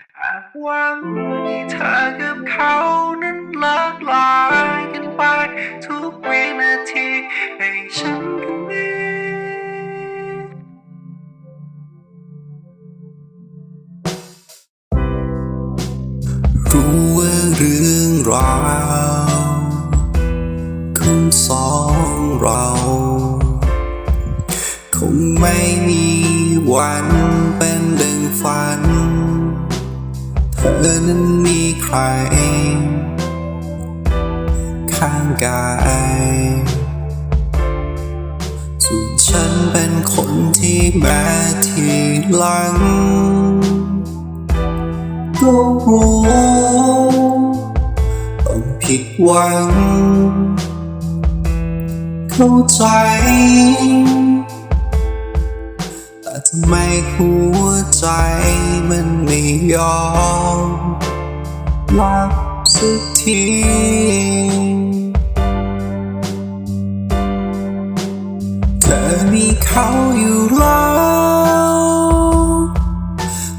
อาจหวังที่เธอกับเขานั้นเลิกลายกันไป ทุกวินาทีให้ฉันกับมีรู้ว่าเรื่องราวของสองเรา คงไม่มีวันเป็นดังฝัน เธอนั้นมีใคร ข้างกายส่วนฉันเป็นคนที่แม้ทีหลังก็รู้ต้องผิดหวัง เข้าใจ ทำไมหัวใจมันไม่ยอมรับสักทีเธอมีเขาอยู่แล้ว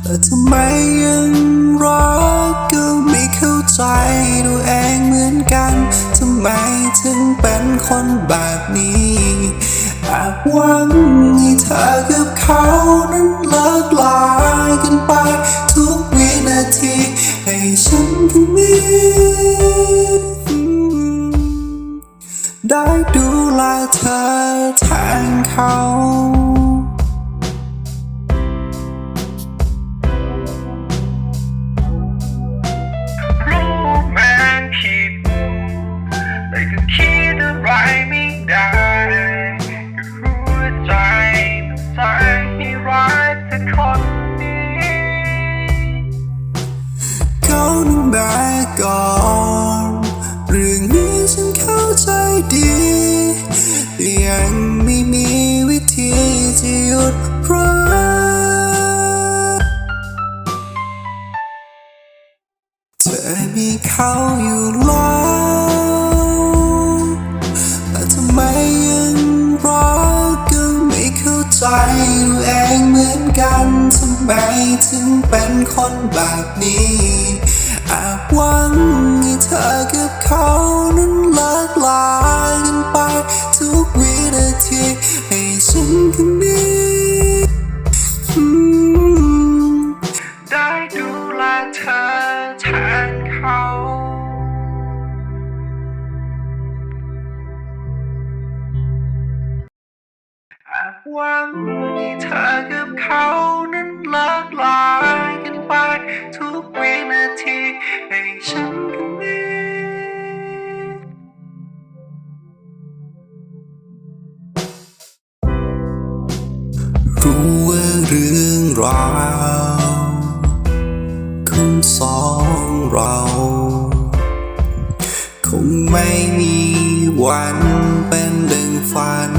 แต่ทำไมยังรักก็ไม่เข้าใจตัวเองเหมือนกันทำไมถึงเป็นคนแบบนี้ากหวังให้เธอกับเขานั้นเลิกลายกันไป ทุกวินาที ให้ฉันก็มีได้ดูแลเธอแทนเขา แบบนี้อาจหวังให้เธอกับเขานั้นเลิกลากันไป ทุกวินาทีให้ฉันคนนี้ได้ดูแลเธอแทนเขาอาจหวังที่เธอกับเขานั้นเลิกลาย ทุกวินาทีให้ฉันกับมีรู้ว่าเรื่องราวของสองเรา คงไม่มีวันเป็นดังฝัน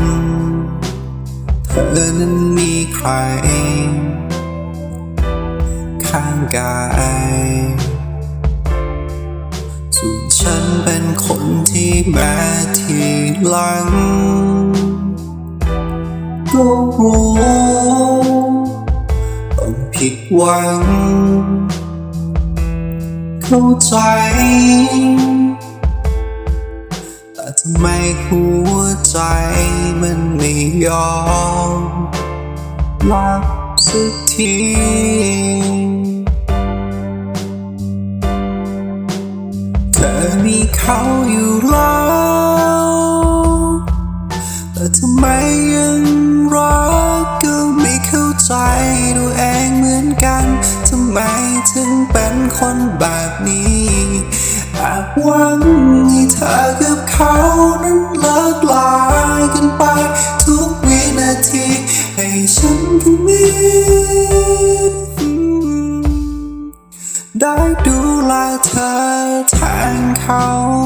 เธอนั้นมีใคร ข้างกายส่วนฉันเป็นคนที่แม้ทีหลังก็รู้ต้องผิดหวัง เข้าใจ แต่ทำไมหัวใจมันไม่ยอมรับสักที เธอมีเขาอยู่แล้วแต่ทำไมยังรักก็ไม่เข้าใจตัวเองเหมือนกันทำไมถึงเป็นคนแบบนี้อาหวังให้เธอกับเขานั้นเลิกลากันไป น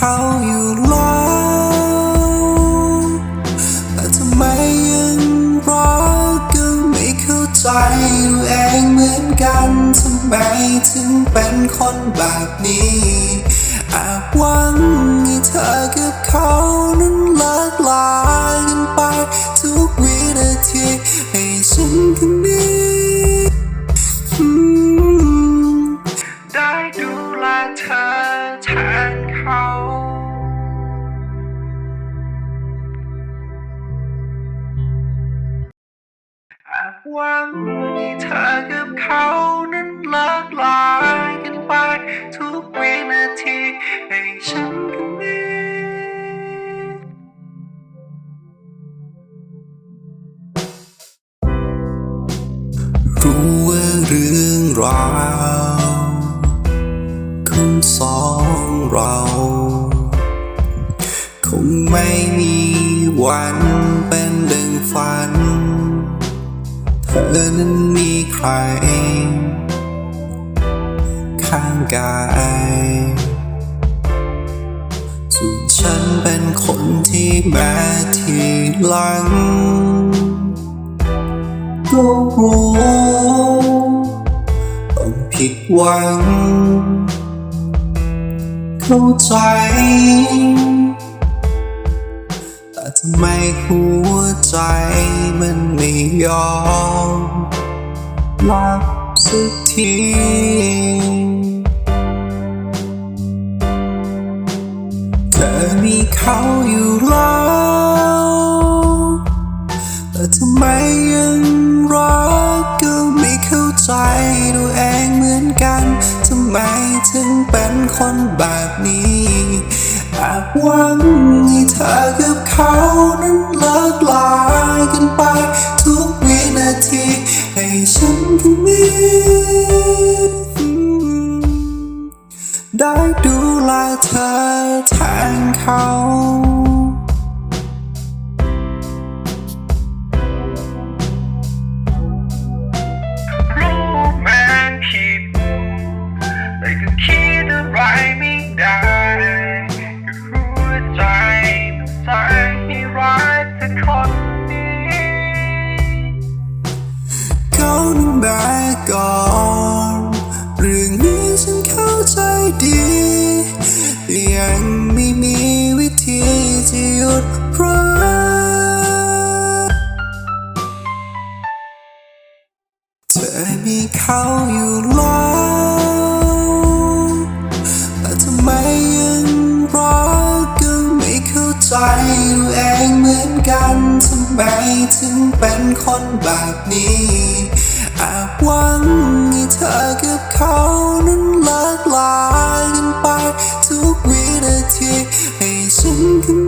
เขาอยู่แล้วแต่ทำไมยังรักกัไม่เข้าใจตัวเองเหมือนกันทำไมถึงเป็นคนแบบนี้อาหวังให้เธอกับเขานั้นเลิกลากันไปทุกวินาทีให้ฉันคนนี้ได้ดูแลเธอ หวังให้เธอกับเขานั้นเลิกลากันไป ทุกวินาทีให้ฉันคนนี้รู้ว่าเรื่องราวของสองเรา คงไม่มีวันเป็นดังฝัน ธอนั้นมีใคร ข้างกายส่วนฉันเป็นคนที่แม้ทีหลังก็รู้ต้องผิดหวัง เข้าใจ แต่ทำไมหัวใจมัน ไม่ยอมหลับสักทีเธอมีเขาอยู่แล้วแต่ทำไมยังรักก็ไม่เข้าใจตัวเองเหมือนกัน ทำไมถึงเป็นคนแบบนี้ หวังให้เธอกับเขานั้นเลิกลากันไป ทุกวินาที ให้ฉันคนนี้ได้ดูแลเธอแทนเขา กันทำไมถึงเป็นคนแบบนี้อาจหวังให้เธอกับเขานั้นเลิกลากันไป ทุกวินาทีให้ฉันคนนี้